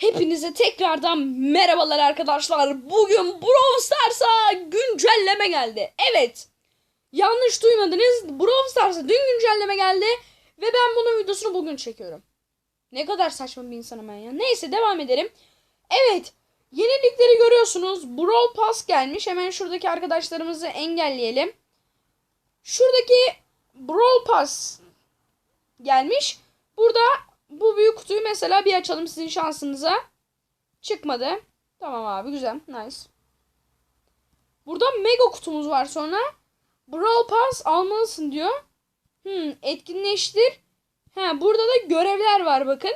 Hepinize tekrardan merhabalar arkadaşlar. Bugün Brawl Stars'a güncelleme geldi. Evet. Yanlış duymadınız. Brawl Stars'a dün güncelleme geldi. Ve ben bunun videosunu bugün çekiyorum. Ne kadar saçma bir insanım ben ya. Neyse devam edelim. Evet. Yenilikleri görüyorsunuz. Brawl Pass gelmiş. Hemen şuradaki arkadaşlarımızı engelleyelim. Şuradaki Brawl Pass gelmiş. Burada bu büyük kutuyu mesela bir açalım sizin şansınıza. Çıkmadı. Tamam abi güzel. Nice. Burada mega kutumuz var sonra. Brawl Pass almalısın diyor. Hmm, etkinleştir. Ha, burada da görevler var bakın.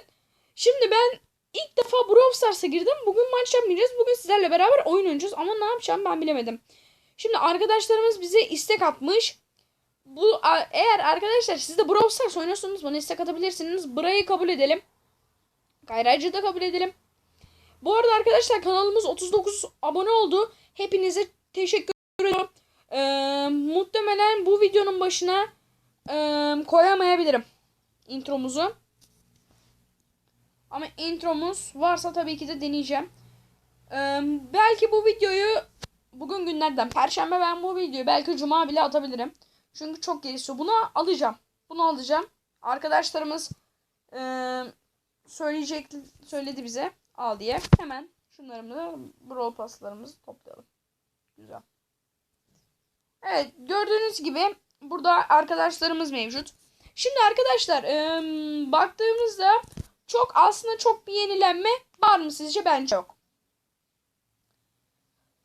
Şimdi ben ilk defa Brawl Stars'a girdim. Bugün maç yapmayacağız. Bugün sizlerle beraber oyun oynayacağız. Ama ne yapacağım ben bilemedim. Şimdi arkadaşlarımız bize istek atmış. Bu eğer arkadaşlar siz de Brawl Stars oynuyorsanız bana istek atabilirsiniz. Burayı kabul edelim. Gayracı da kabul edelim. Bu arada arkadaşlar kanalımız 39 abone oldu. Hepinize teşekkür ediyorum. Ee, muhtemelen bu videonun başına e, koyamayabilirim intromuzu. Ama intromuz varsa tabii ki de deneyeceğim. Ee, belki bu videoyu bugün günlerden perşembe ben bu videoyu belki cuma bile atabilirim. Çünkü çok gelişiyor. Bunu alacağım. Bunu alacağım. Arkadaşlarımız e, söyleyecek söyledi bize al diye. Hemen şunlarımızı brawl paslarımızı toplayalım. Güzel. Evet gördüğünüz gibi burada arkadaşlarımız mevcut. Şimdi arkadaşlar e, baktığımızda çok aslında çok bir yenilenme var mı sizce? Bence yok.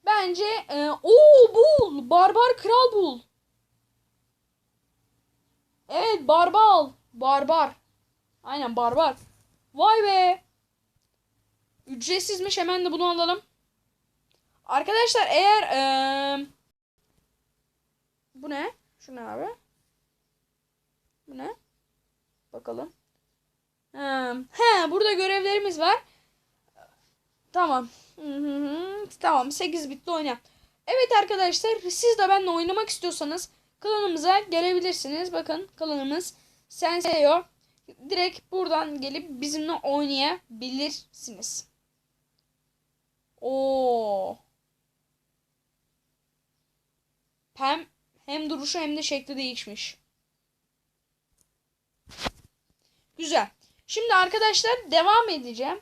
Bence e, ooo bul barbar kral bul. Evet barbal. Barbar. Aynen barbar. Vay be. Ücretsizmiş hemen de bunu alalım. Arkadaşlar eğer eee, bu ne? Şu ne abi? Bu ne? Bakalım. Ha, he, burada görevlerimiz var. Tamam. Hı hı hı. Tamam 8 bitli oyna. Evet arkadaşlar siz de benimle oynamak istiyorsanız klanımıza gelebilirsiniz. Bakın klanımız Senseo. Direkt buradan gelip bizimle oynayabilirsiniz. Oo. Hem hem duruşu hem de şekli değişmiş. Güzel. Şimdi arkadaşlar devam edeceğim.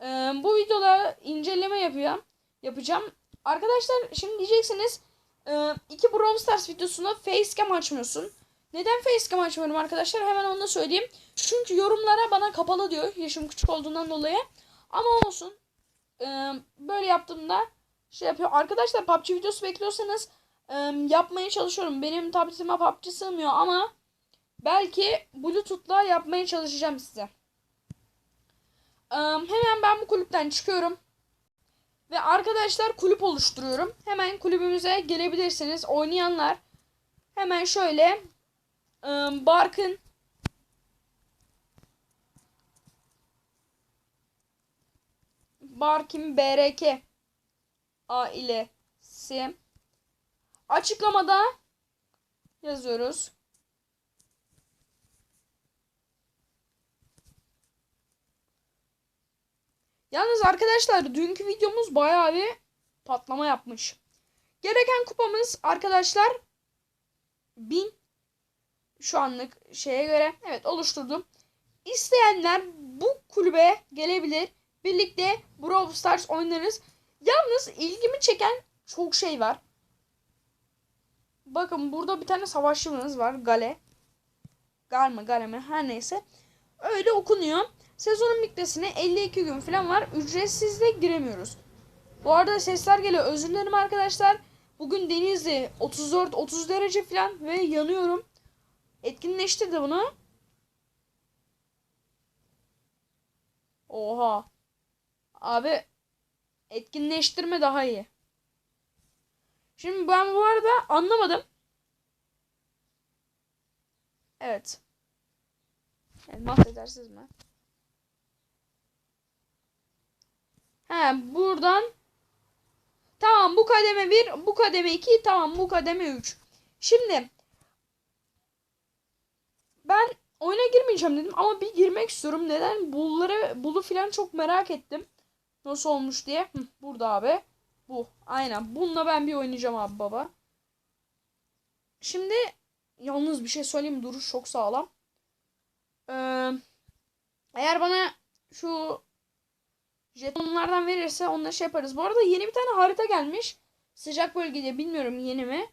Ee, bu videoda inceleme yapacağım. Yapacağım. Arkadaşlar şimdi diyeceksiniz e, iki Brawl Stars videosuna facecam açmıyorsun. Neden facecam açmıyorum arkadaşlar? Hemen onu da söyleyeyim. Çünkü yorumlara bana kapalı diyor. Yaşım küçük olduğundan dolayı. Ama olsun. Ee, böyle yaptığımda şey yapıyor. Arkadaşlar PUBG videosu bekliyorsanız e, yapmaya çalışıyorum. Benim tabletime PUBG sığmıyor ama belki Bluetooth'la yapmaya çalışacağım size. Ee, hemen ben bu kulüpten çıkıyorum. Ve arkadaşlar kulüp oluşturuyorum. Hemen kulübümüze gelebilirsiniz. Oynayanlar hemen şöyle e, Barkın Barkin BRK ailesi açıklamada yazıyoruz. Yalnız arkadaşlar dünkü videomuz bayağı bir patlama yapmış. Gereken kupamız arkadaşlar 1000 şu anlık şeye göre evet oluşturdum. İsteyenler bu kulübe gelebilir. Birlikte Brawl Stars oynarız. Yalnız ilgimi çeken çok şey var. Bakın burada bir tane savaşçımız var. Gale. Gal mı Gale mi her neyse. Öyle okunuyor. Sezonun bitmesine 52 gün falan var. Ücretsiz de giremiyoruz. Bu arada sesler geliyor. Özür dilerim arkadaşlar. Bugün Denizli 34-30 derece falan ve yanıyorum. Etkinleştirdi bunu. Oha. Abi etkinleştirme daha iyi. Şimdi ben bu arada anlamadım. Evet. Elmas edersiz mi? He buradan Tamam bu kademe 1, bu kademe 2, tamam bu kademe 3. Şimdi ben oyuna girmeyeceğim dedim ama bir girmek istiyorum. Neden? Bulları, bulu filan çok merak ettim. Nasıl olmuş diye. Hı, burada abi. Bu. Aynen. Bununla ben bir oynayacağım abi baba. Şimdi yalnız bir şey söyleyeyim. Duruş çok sağlam. Ee, eğer bana şu jetonlardan verirse onları şey yaparız. Bu arada yeni bir tane harita gelmiş. Sıcak bölgede bilmiyorum yeni mi.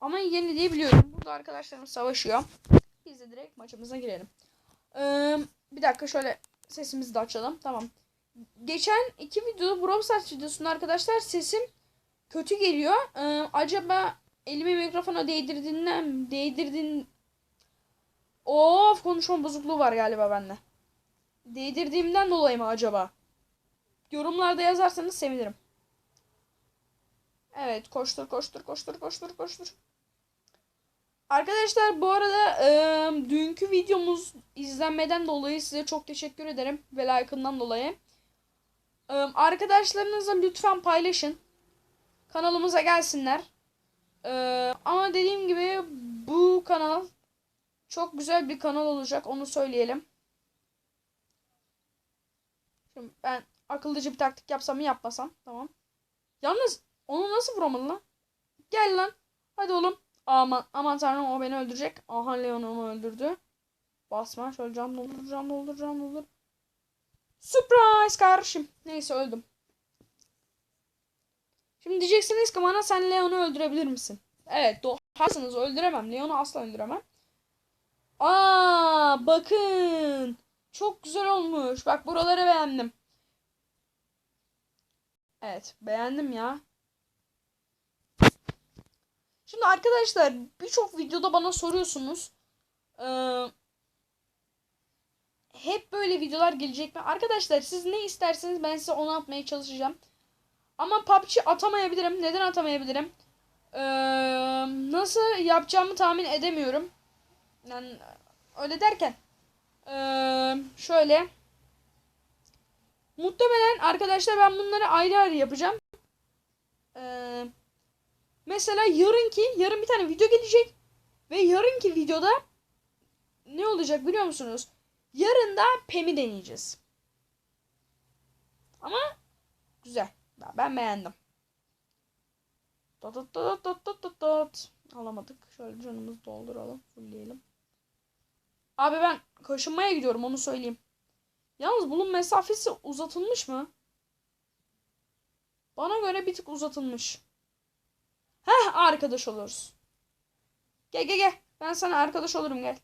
Ama yeni diye biliyorum. Burada arkadaşlarım savaşıyor. Biz de direkt maçımıza girelim. Ee, bir dakika şöyle sesimizi de açalım. Tamam. Geçen iki videoda Brawl Stars videosunda arkadaşlar sesim kötü geliyor. Ee, acaba elimi mikrofona değdirdiğinden değdirdin Of konuşma bozukluğu var galiba bende. Değdirdiğimden dolayı mı acaba? Yorumlarda yazarsanız sevinirim. Evet koştur koştur koştur koştur koştur. Arkadaşlar bu arada e, dünkü videomuz izlenmeden dolayı size çok teşekkür ederim ve like'ından dolayı. E, arkadaşlarınızla lütfen paylaşın. Kanalımıza gelsinler. E, ama dediğim gibi bu kanal çok güzel bir kanal olacak onu söyleyelim. Şimdi ben akıllıca bir taktik yapsam mı yapmasam tamam. Yalnız onu nasıl vuramadı lan? Gel lan. Hadi oğlum. Aman, aman tanrım o beni öldürecek. Aha Leon onu öldürdü. Basma. Şöyle can doldur can doldur can doldur. Surprise kardeşim. Neyse öldüm. Şimdi diyeceksiniz ki bana sen Leon'u öldürebilir misin? Evet doğru. Haklısınız öldüremem. Leon'u asla öldüremem. Aa bakın. Çok güzel olmuş. Bak buraları beğendim. Evet beğendim ya. Şimdi arkadaşlar birçok videoda bana soruyorsunuz. Ee, hep böyle videolar gelecek mi? Arkadaşlar siz ne isterseniz ben size onu atmaya çalışacağım. Ama PUBG atamayabilirim. Neden atamayabilirim? Ee, nasıl yapacağımı tahmin edemiyorum. Yani öyle derken ee, şöyle muhtemelen arkadaşlar ben bunları ayrı ayrı yapacağım. Ee, mesela yarınki yarın bir tane video gelecek ve yarınki videoda ne olacak biliyor musunuz? Yarın da Pem'i deneyeceğiz. Ama güzel. Ben beğendim. Dot dot dot dot dot dot dot. Alamadık. Şöyle canımızı dolduralım. Fullleyelim. Abi ben kaşınmaya gidiyorum onu söyleyeyim. Yalnız bunun mesafesi uzatılmış mı? Bana göre bir tık uzatılmış. Heh arkadaş oluruz. Gel gel gel. Ben sana arkadaş olurum gel.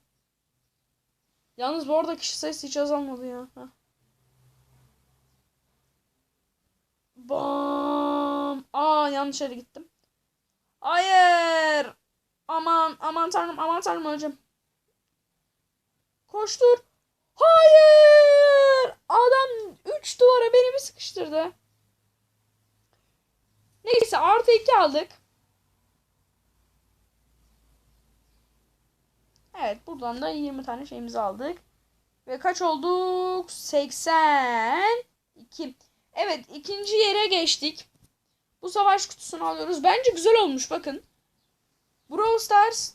Yalnız bu arada kişi sayısı hiç azalmadı ya. Heh. Bam. Aa yanlış yere gittim. Hayır. Aman aman tanrım aman tanrım hocam. Koştur. Hayır. Adam 3 duvara beni mi sıkıştırdı? Neyse artı 2 aldık. Evet buradan da 20 tane şeyimizi aldık. Ve kaç olduk? 82. Evet ikinci yere geçtik. Bu savaş kutusunu alıyoruz. Bence güzel olmuş bakın. Brawl Stars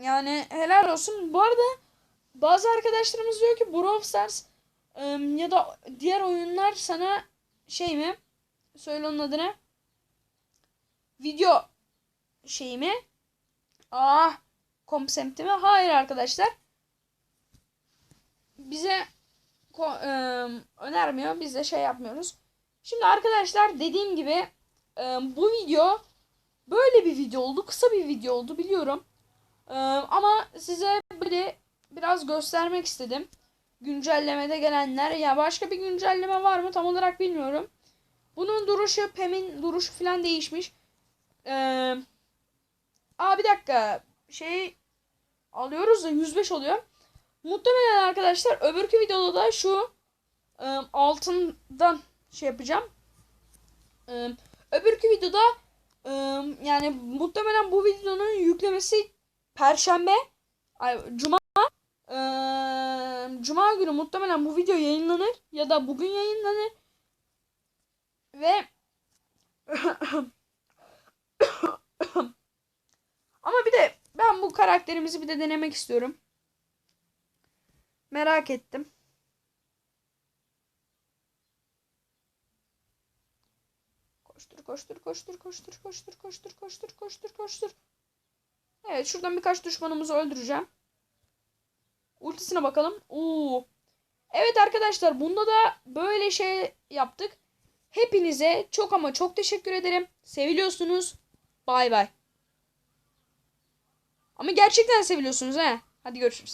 yani helal olsun. Bu arada bazı arkadaşlarımız diyor ki Brawl Stars ya da diğer oyunlar sana şey mi? Söyle onun adını. Video şey mi? Ah konsepti mi? Hayır arkadaşlar. Bize önermiyor. Biz de şey yapmıyoruz. Şimdi arkadaşlar dediğim gibi bu video böyle bir video oldu. Kısa bir video oldu biliyorum. Ama size böyle biraz göstermek istedim. Güncellemede gelenler. Ya başka bir güncelleme var mı tam olarak bilmiyorum. Bunun duruşu, Pem'in duruşu falan değişmiş. Ee, aa bir dakika. Şey alıyoruz da 105 oluyor. Muhtemelen arkadaşlar öbürkü videoda da şu e, altından şey yapacağım. E, öbürkü videoda e, yani muhtemelen bu videonun yüklemesi perşembe ay, cuma e, cuma günü muhtemelen bu video yayınlanır ya da bugün yayınlanır ve ama bir de ben bu karakterimizi bir de denemek istiyorum. Merak ettim. Koştur koştur koştur koştur koştur koştur koştur koştur koştur. Evet şuradan birkaç düşmanımızı öldüreceğim. Ultisine bakalım. Oo. Evet arkadaşlar bunda da böyle şey yaptık. Hepinize çok ama çok teşekkür ederim. Seviliyorsunuz. Bay bay. Ama gerçekten seviliyorsunuz he. Hadi görüşürüz.